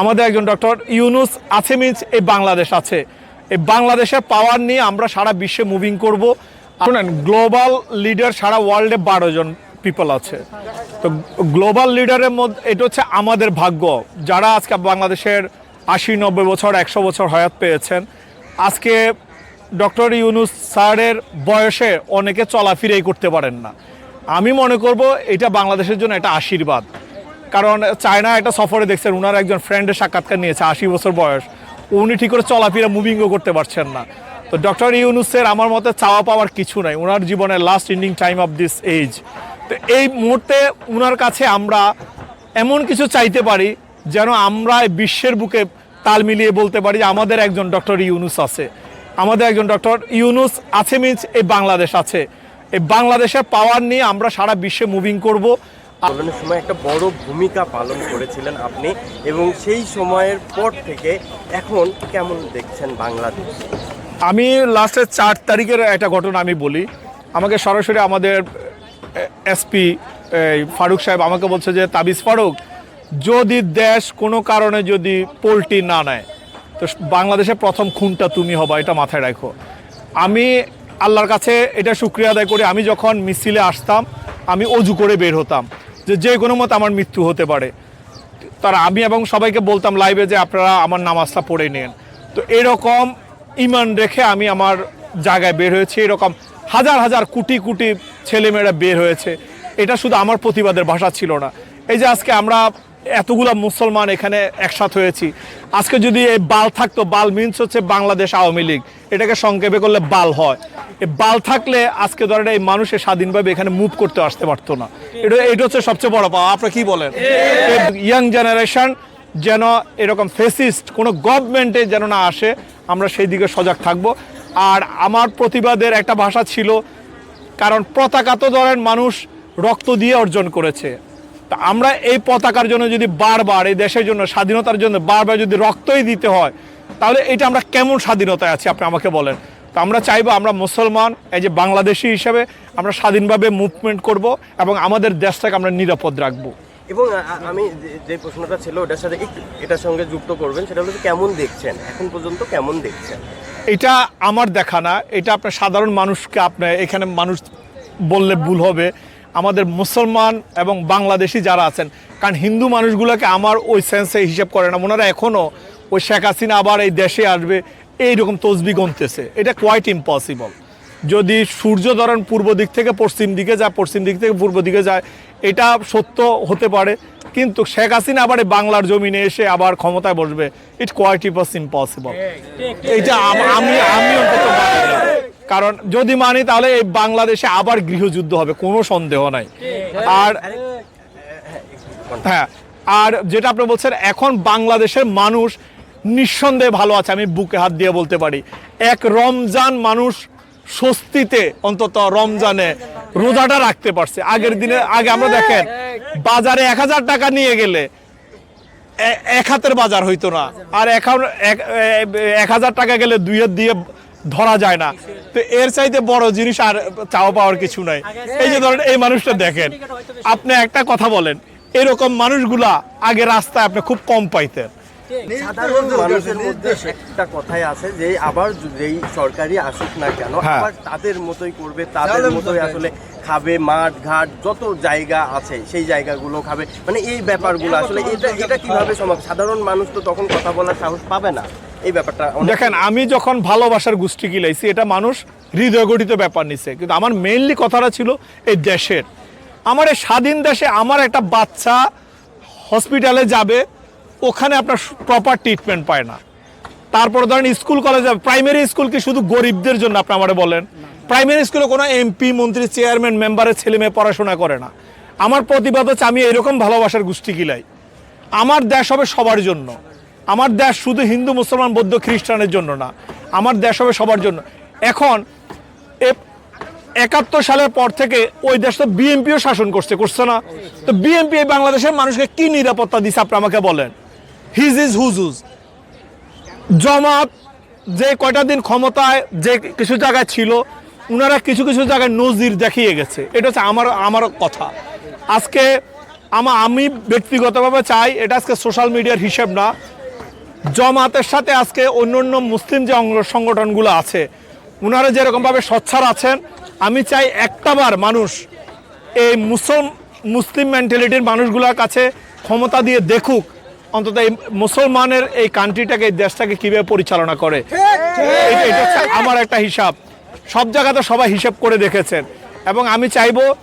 আমাদের একজন ডক্টর ইউনুস আছে এই বাংলাদেশ আছে। এই বাংলাদেশের পাওয়ার নিয়ে আমরা সারা বিশ্বে মুভিং করব। শুনেন গ্লোবাল লিডার সারা ওয়ার্ল্ডে বারো জন পিপল আছে। তো গ্লোবাল লিডারের মধ্যে এটা হচ্ছে আমাদের ভাগ্য। যারা আজকে বাংলাদেশের আশি, নব্বই বছর, একশো বছর হয়াত পেয়েছেন, আজকে ডক্টর ইউনুস স্যারের বয়সে অনেকে চলাফিরেই করতে পারেন না। আমি মনে করব এটা বাংলাদেশের জন্য একটা আশীর্বাদ। কারণ চায়না একটা সফরে দেখছেন, উনার একজন ফ্রেন্ডের সাক্ষাৎকার নিয়েছে, আশি বছর বয়স। উনি ঠিক করে চলাফেরা মুভিংও করতে পারছেন না। তো ডক্টর ইউনুসের আমার মতে চাওয়া পাওয়ার কিছু নাই। ওনার জীবনের last ending time of this age তো এই মুহূর্তে উনার কাছে আমরা এমন কিছু চাইতে পারি, যেন আমরা বিশ্বের বুকে তাল মিলিয়ে বলতে পারি যে আমাদের একজন ডক্টর ইউনুস আছে। আমাদের একজন ডক্টর ইউনুস আছে মিনস এই বাংলাদেশ আছে। এই বাংলাদেশের পাওয়ার নিয়ে আমরা সারা বিশ্বে মুভিং করব। আন্দোলনের সময় একটা বড় ভূমিকা পালন করেছিলেন আপনি এবং সেই সময়ের পর থেকে এখন কেমন দেখছেন বাংলাদেশ? আমি লাস্টের চার তারিখের একটা ঘটনা আমি বলি। আমাকে সরাসরি আমাদের এসপি ফারুক সাহেব আমাকে বলছে যে, তাবিজ ফারুক, যদি দেশ কোনো কারণে যদি পোলট্রি না নেয়, তো বাংলাদেশে প্রথম খুনটা তুমি হবা, এটা মাথায় রাখো। আমি আল্লাহর কাছে এটা শুক্রিয়া আদায় করি। আমি যখন মিছিলে আসতাম, আমি অজু করে বের হতাম। যে যে কোনো মতো আমার মৃত্যু হতে পারে। তারা আমি এবং সবাইকে বলতাম লাইভে যে আপনারা আমার নামাজটা পড়ে নেন। তো এরকম ইমান রেখে আমি আমার জায়গায় বের হয়েছি। এরকম হাজার হাজার কোটি কোটি ছেলেমেয়েরা বের হয়েছে। এটা শুধু আমার প্রতিবাদের ভাষা ছিল না। এই যে আজকে আমরা এতগুলা মুসলমান এখানে একসাথ হয়েছি। আজকে যদি এই বাল থাকতো, বাল মিনস হচ্ছে বাংলাদেশ আওয়ামী লীগ। এটাকে সংক্ষেপে করলে বাল হয়। এই বাল থাকলে আজকে ধরেন এই মানুষের স্বাধীনভাবে এখানে মুভ করতে আসতে পারতো না। এটা এটা হচ্ছে সবচেয়ে বড় পাওয়া। আপনারা কি বলেন? ইয়াং জেনারেশন যেন এরকম ফেসিস্ট কোনো গভর্নমেন্টে যেন না আসে, আমরা সেই দিকে সজাগ থাকব। আর আমার প্রতিবাদের একটা ভাষা ছিল, কারণ পতাকা তো ধরেন মানুষ রক্ত দিয়ে অর্জন করেছে। তা আমরা এই পতাকার জন্য যদি বারবার এই দেশের জন্য স্বাধীনতার জন্য বারবার যদি রক্তই দিতে হয় তাহলে এটা আমরা কেমন স্বাধীনতায় আছি আপনি আমাকে বলেন? তো আমরা চাইব আমরা মুসলমান এই যে বাংলাদেশি হিসেবে আমরা স্বাধীনভাবে মুভমেন্ট করব এবং আমাদের দেশটাকে আমরা নিরাপদ রাখব। এবং আমি যে- প্রশ্নটা ছিল ওটার সাথে এটার সঙ্গে যুক্ত করবেন সেটা হলো কেমন দেখছেন? এখন পর্যন্ত কেমন দেখছেন? এটা আমার দেখা না এটা আপনার সাধারণ মানুষকে আপনি এখানে মানুষ বললে ভুল হবে। আমাদের মুসলমান এবং বাংলাদেশি যারা আছেন কারণ হিন্দু মানুষগুলোকে আমার ওই সেন্সে হিসেব করে না। ওনারা এখনও ওই শেখ হাসিনা আবার এই দেশে আসবে এইরকম তসবি গনতেছে এটা কোয়াইট ইম্পসিবল যদি সূর্য ধরেন পূর্ব দিক থেকে পশ্চিম দিকে যায় পশ্চিম দিক থেকে পূর্ব দিকে যায় এটা সত্য হতে পারে। কিন্তু শেখ হাসিনা আবার এই বাংলার জমিনে এসে আবার ক্ষমতায় বসবে ইট কোয়াইট ইম্পসিবল এটা আম- আমি আমি অন্তত। কারণ যদি মানি তাহলে এই বাংলাদেশে আবার গৃহযুদ্ধ হবে, কোনো সন্দেহ নাই। আর হ্যাঁ আর যেটা আপনি বলছেন, এখন বাংলাদেশের মানুষ নিঃসন্দেহে ভালো আছে, আমি বুকে হাত দিয়ে বলতে পারি। এক রমজান মানুষ স্বস্তিতে অন্তত রমজানে রোজাটা রাখতে পারছে। আগের দিনে, আগে আমরা দেখেন, বাজারে এক হাজার টাকা নিয়ে গেলে এক হাতের বাজার হইতো না। আর এখন এক- হাজার টাকা গেলে দুই হাত দিয়ে ধরা যায় না। তো এর চাইতে বড় জিনিস আর চাওয়া পাওয়ার কিছু নাই। এই যে ধরেন এই মানুষটা দেখেন আপনি একটা কথা বলেন এরকম মানুষগুলা আগে রাস্তায় আপনি খুব কম পাইতেন। সাধারণ মানুষের মধ্যে একটা কথাই আছে যে আবার যেই সরকারি আসুক না কেন হ্যাঁ। আবার তাদের মতোই করবে তাদের মতোই আসলে খাবে মাঠ ঘাট যত জায়গা আছে সেই জায়গাগুলো খাবে। মানে এই ব্যাপারগুলো আসলে এটা এটা কীভাবে সম্ভব? সাধারণ মানুষ তো তখন কথা বলার সাহস পাবে না। এই ব্যাপারটা দেখেন, আমি যখন ভালোবাসার গোষ্ঠী গিলাইছি, এটা মানুষ হৃদয় গঠিত ব্যাপার নিছে। কিন্তু আমার মেইনলি কথাটা ছিল এই দেশের। আমার এই স্বাধীন দেশে আমার একটা বাচ্চা হসপিটালে যাবে, ওখানে আপনার প্রপার ট্রিটমেন্ট পায় না। তারপরে ধরেন স্কুল কলেজে প্রাইমারি স্কুল কি শুধু গরিবদের জন্য আপনি আমারে বলেন? প্রাইমারি স্কুলে কোনো এমপি মন্ত্রী চেয়ারম্যান মেম্বারের ছেলে মেয়ে পড়াশোনা করে না। আমার প্রতিবাদ হচ্ছে আমি এরকম ভালোবাসার গোষ্ঠী গিলাই। আমার দেশ হবে সবার জন্য। আমার দেশ শুধু হিন্দু, মুসলমান, বৌদ্ধ, খ্রিস্টানের জন্য না। আমার দেশ হবে সবার জন্য। এখন একাত্তর সালের পর থেকে ওই দেশ তো বিএনপিও শাসন করছে করছে না? তো বিএনপি বাংলাদেশের মানুষকে কি নিরাপত্তা দিছে আপনি আমাকে বলেন? হিজ ইজ হুজ হুজ জমাত যে কয়টা দিন ক্ষমতায়, যে কিছু জায়গায় ছিল, উনারা কিছু কিছু জায়গায় নজির দেখিয়ে গেছে। এটা হচ্ছে আমার আমার কথা। আজকে আমা, আমি ব্যক্তিগতভাবে চাই, এটা আজকে সোশ্যাল মিডিয়ার হিসেব না। জমাতের সাথে আজকে অন্য অন্য মুসলিম যে অঙ্গ সংগঠনগুলো আছে ওনারা যেরকমভাবে সচ্ছার আছেন, আমি চাই একটাবার মানুষ এই মুসলম, মুসলিম মেন্টালিটির মানুষগুলোর কাছে ক্ষমতা দিয়ে দেখুক, অন্তত এই মুসলমানের এই কান্ট্রিটাকে এই দেশটাকে কীভাবে পরিচালনা করে। এটা- আমার একটা হিসাব। সব জায়গাতে সবাই হিসেব করে দেখেছেন। এবং আমি চাইব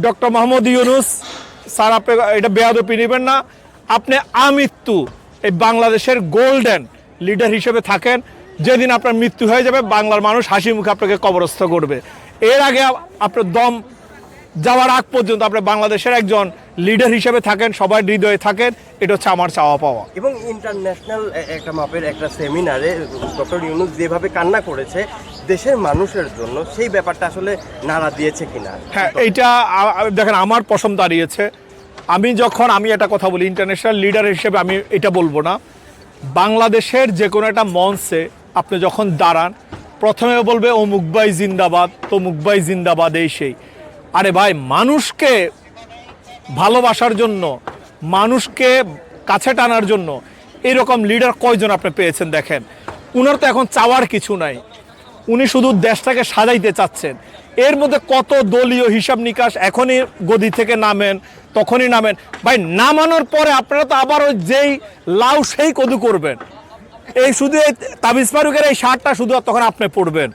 ডক্টর মোহাম্মদ ইউনুস স্যার, আপনি এটা বেয়াদপি নেবেন না। আপনি আমৃত্যু এই বাংলাদেশের গোল্ডেন লিডার হিসেবে থাকেন। যেদিন আপনার মৃত্যু হয়ে যাবে বাংলার মানুষ হাসি মুখে আপনাকে কবরস্থ করবে। এর আগে আপনার দম যাওয়ার আগ পর্যন্ত আপনি বাংলাদেশের একজন লিডার হিসেবে থাকেন সবার হৃদয়ে থাকেন। এটা হচ্ছে আমার চাওয়া পাওয়া। এবং ইন্টারন্যাশনাল একটা মাপের একটা সেমিনারে ডক্টর ইউনুস যেভাবে কান্না করেছে দেশের মানুষের জন্য সেই ব্যাপারটা আসলে নাড়া দিয়েছে কিনা? হ্যাঁ এইটা দেখেন আমার পছন্দ দাঁড়িয়েছে। আমি যখন, আমি একটা কথা বলি ইন্টারন্যাশনাল লিডার হিসেবে আমি এটা বলব না। বাংলাদেশের যে কোনো একটা মঞ্চে আপনি যখন দাঁড়ান, প্রথমে বলবে, ও ভাই জিন্দাবাদ, তো ভাই জিন্দাবাদ এই সেই। আরে ভাই, মানুষকে ভালোবাসার জন্য, মানুষকে কাছে টানার জন্য এরকম লিডার কয়জন আপনি পেয়েছেন দেখেন? উনার তো এখন চাওয়ার কিছু নাই। উনি শুধু দেশটাকে সাজাইতে চাচ্ছেন। এর মধ্যে কত দলীয় হিসাব নিকাশ এখনই গদি থেকে নামেন তখনই নামেন। ভাই, নামানোর পরে আপনারা তো আবার ওই যেই লাউ সেই কদু করবেন। এই শুধু এই তাবিজ ফারুকের এই শার্টটা শুধু তখন আপনি পড়বেন।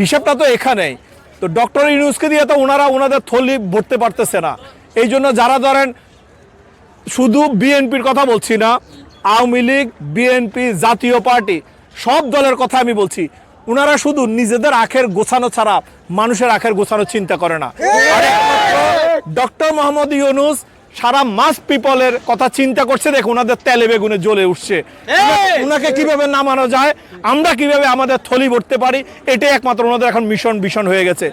হিসাবটা তো এখানেই। তো ডক্টর ইউনুসকে দিয়ে তো ওনারা ওনাদের থলি ভরতে পারতেছে না। এই জন্য যারা ধরেন, শুধু বিএনপির কথা বলছি না, আওয়ামী লীগ, বিএনপি, জাতীয় পার্টি, সব দলের কথা আমি বলছি। ওনারা শুধু নিজেদের আখের গোছানো ছাড়া মানুষের আখের গোছানো চিন্তা করে না। ডক্টর মোহাম্মদ ইউনুস সারা মাস পিপলের কথা চিন্তা করছে দেখো ওনাদের তেলে বেগুনে জ্বলে উঠছে। ওনাকে কীভাবে নামানো যায়? আমরা কীভাবে আমাদের থলি ভরতে পারি? এটাই একমাত্র ওনাদের এখন মিশন ভীষণ হয়ে গেছে।